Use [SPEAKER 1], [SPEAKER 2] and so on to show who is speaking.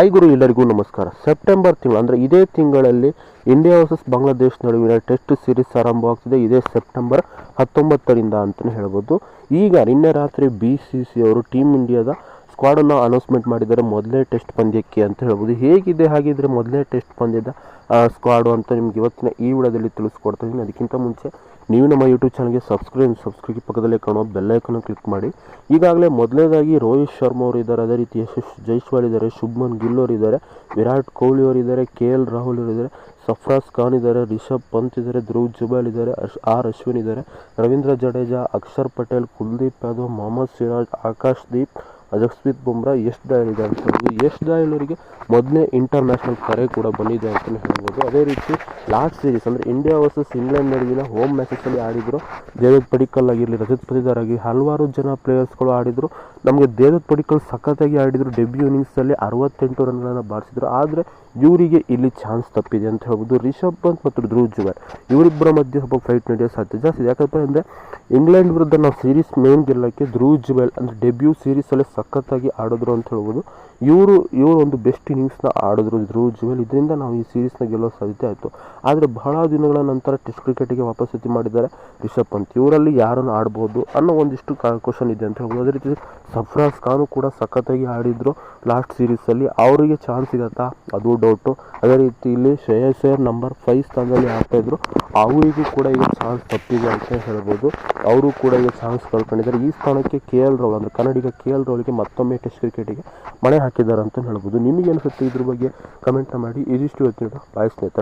[SPEAKER 1] Hi ಗುರು, ಎಲ್ಲರಿಗೂ ನಮಸ್ಕಾರ. September ತಿಂಗಳು, ಅಂದರೆ ಇದೇ ತಿಂಗಳಲ್ಲಿ ಇಂಡಿಯಾ ವರ್ಸಸ್ ಬಾಂಗ್ಲಾದೇಶ್ ನಡುವಿನ ಟೆಸ್ಟ್ ಸೀರೀಸ್ ಆರಂಭವಾಗ್ತಿದೆ. ಇದೇ ಸೆಪ್ಟೆಂಬರ್ ಹತ್ತೊಂಬತ್ತರಿಂದ ಅಂತಲೇ ಹೇಳ್ಬೋದು. ಈಗ ನಿನ್ನೆ ರಾತ್ರಿ ಬಿ ಸಿ ಸಿ ಅವರು ಟೀಮ್ ಇಂಡಿಯಾದ ಸ್ಕ್ವಾಡನ್ನು ಅನೌನ್ಸ್ಮೆಂಟ್ ಮಾಡಿದ್ದಾರೆ ಮೊದಲೇ ಟೆಸ್ಟ್ ಪಂದ್ಯಕ್ಕೆ ಅಂತ ಹೇಳ್ಬೋದು. ಹೇಗಿದೆ ಹಾಗಿದ್ದರೆ ಮೊದಲೇ ಟೆಸ್ಟ್ ಪಂದ್ಯದ ಸ್ಕ್ವಾಡು ಅಂತ ನಿಮ್ಗೆ ಇವತ್ತಿನ ಈ ವಿಡಿಯೋದಲ್ಲಿ ತಿಳಿಸ್ಕೊಡ್ತೀನಿ ಅದಕ್ಕಿಂತ ಮುಂಚೆ ನೀವು ನಮ್ಮ ಯೂಟ್ಯೂಬ್ ಚಾನಲ್ಗೆ ಸಬ್ಸ್ಕ್ರೈಬ್ ಸಬ್ಸ್ಕ್ರೈಬ್ ಪಕ್ಕದಲ್ಲೇ ಕಾಣೋ ಬೆಲ್ಲೈಕನ್ನು ಕ್ಲಿಕ್ ಮಾಡಿ. ಈಗಾಗಲೇ ಮೊದಲನೇದಾಗಿ ರೋಹಿತ್ ಶರ್ಮಾ ಅವರು ಇದ್ದಾರೆ, ಅದೇ ರೀತಿ ಯಶಸ್ ಜೈಸ್ವಾಲ್ ಇದ್ದಾರೆ, ಶುಭ್ಮನ್ ಗಿಲ್ ಅವರು ಇದ್ದಾರೆ, ವಿರಾಟ್ ಕೊಹ್ಲಿ ಅವರು ಇದ್ದಾರೆ, ಕೆ ಎಲ್ ರಾಹುಲ್ ಅವರು ಇದ್ದಾರೆ, ಸಫ್ರಾಜ್ ಖಾನ್ ಇದ್ದಾರೆ, ರಿಷಬ್ ಪಂತ್ ಇದ್ದಾರೆ, ಧ್ರುವ್ ಜುಬಾಲ್ ಇದ್ದಾರೆ, ಅಶ್, ಆರ್ ಅಶ್ವಿನ್ ಇದ್ದಾರೆ, ರವೀಂದ್ರ ಜಡೇಜಾ, ಅಕ್ಷರ್ ಪಟೇಲ್, ಕುಲ್ದೀಪ್ ಯಾದವ್, ಮೊಹಮ್ಮದ್ ಸಿರಾಜ್, ಆಕಾಶ್ ದೀಪ್ ಜಸ್ಪ್ರೀತ್ ಬುಮ್ರಾ, ಯಶ್ ದಾಯಲ್ ಇದೆ ಅಂತ ಹೇಳ್ಬೋದು. ಯಶ್ ದಾಯಲ್ ಅವರಿಗೆ ಮೊದಲನೇ ಇಂಟರ್ನ್ಯಾಷನಲ್ ಕರೆ ಕೂಡ ಬಂದಿದೆ ಅಂತಲೇ ಹೇಳ್ಬೋದು. ಅದೇ ರೀತಿ ಲಾಸ್ಟ್ ಸೀರೀಸ್ ಅಂದರೆ ಇಂಡಿಯಾ ವರ್ಸಸ್ ಇಂಗ್ಲೆಂಡ್ ನಡುವಿನ ಹೋಮ್ ಮ್ಯಾಚಸಲ್ಲಿ ಆಡಿದ್ರು. ದೇವದ್ ಪಡಿಕಲ್ ಆಗಿರಲಿ, ರಜತ್ ಆಗಿ ಹಲವಾರು ಜನ ಪ್ಲೇಯರ್ಸ್ಗಳು ಆಡಿದರು. ನಮಗೆ ದೇವದ್ ಪಡಿಕಲ್ ಸಖತ್ತಾಗಿ ಆಡಿದರು. ಡೆಬ್ಯೂ ಇನ್ನಿಂಗ್ಸಲ್ಲಿ ಅರವತ್ತೆಂಟು ರನ್ಗಳನ್ನು ಬಾರಿಸಿದ್ರು. ಆದರೆ ಇವರಿಗೆ ಇಲ್ಲಿ ಚಾನ್ಸ್ ತಪ್ಪಿದೆ ಅಂತ ಹೇಳ್ಬೋದು. ರಿಷಬ್ ಪಂತ್ ಮತ್ತು ಧ್ರುವ್ ಜುವಾರ್ ಇವರಿಬ್ಬರ ಮಧ್ಯೆ ಸ್ವಲ್ಪ ಫೈಟ್ ನಡೆಯೋ ಸಾಧ್ಯತೆ ಜಾಸ್ತಿ ಯಾಕಂತ ಅಂದರೆ ಇಂಗ್ಲೆಂಡ್ ವಿರುದ್ಧ ನಾವು ಸೀರೀಸ್ ಮೇನ್ ಗೆಲ್ಲಕ್ಕೆ ಧ್ರುವ್ ಜುವೆಲ್ ಅಂದರೆ ಡೆಬ್ಯೂ ಸೀರೀಸಲ್ಲೇ ಸಖತ್ತಾಗಿ ಆಡಿದ್ರು ಅಂತ ಹೇಳ್ಬೋದು. ಇವರು ಇವರು ಒಂದು ಬೆಸ್ಟ್ ಇನ್ನಿಂಗ್ಸ್ನ ಆಡಿದ್ರು ಧ್ರುವ ಜುವೆಲ್ ಇದರಿಂದ ನಾವು ಈ ಸೀರೀಸ್ನ ಗೆಲ್ಲೋ ಸಾಧ್ಯತೆ ಆಯಿತು. ಆದರೆ ಬಹಳ ದಿನಗಳ ನಂತರ ಟೆಸ್ಟ್ ಕ್ರಿಕೆಟಿಗೆ ವಾಪಸ್ಸತಿ ಮಾಡಿದ್ದಾರೆ ರಿಷಬ್ ಪಂತ್. ಇವರಲ್ಲಿ ಯಾರನ್ನು ಆಡ್ಬೋದು ಅನ್ನೋ ಒಂದಿಷ್ಟು ಕ್ವಶನ್ ಇದೆ ಅಂತ ಹೇಳ್ಬೋದು. ಅದೇ ರೀತಿ ಸಫ್ರಾಜ್ ಖಾನು ಕೂಡ ಸಖತ್ತಾಗಿ ಆಡಿದ್ರು ಲಾಸ್ಟ್ ಸೀರೀಸಲ್ಲಿ ಅವರಿಗೆ ಚಾನ್ಸ್ ಸಿಗತ್ತಾ ಅದು ಡೌಟು ಅದೇ ರೀತಿ ಇಲ್ಲಿ ಶ್ರೇಯಸ್ ನಂಬರ್ ಫೈವ್ ಸ್ಥಾನದಲ್ಲಿ ಆಡ್ತಾ ಇದ್ರು. ಅವರಿಗೂ ಕೂಡ ಈಗ ಚಾನ್ಸ್ ತಪ್ಪಿದೆ ಅಂತ ಹೇಳ್ಬೋದು. ಅವರು ಕೂಡ ಈಗ ಚಾನ್ಸ್ ಕಳ್ಕೊಂಡಿದ್ದಾರೆ ಈ ಸ್ಥಾನಕ್ಕೆ ಕೆ ಎಲ್ ರಾಹುಲ್ ಅಂದರೆ ಕನ್ನಡಿಗ ಕೆ ಎಲ್ ರಾಹುಲ್ಗೆ ಮತ್ತೊಮ್ಮೆ ಟೆಸ್ಟ್ ಕ್ರಿಕೆಟಿಗೆ ಮಣೆ ಹಾಕಿದ್ದಾರೆ ಅಂತ ಹೇಳ್ಬೋದು. ನಿಮಗೆ ಅನಿಸುತ್ತೆ ಇದ್ರ ಬಗ್ಗೆ? ಕಮೆಂಟ್ ಮಾಡಿ. ಇದಿಷ್ಟು ಇವತ್ತಿನ ಬಾಯ್ ಸ್ನೇಹಿತರ.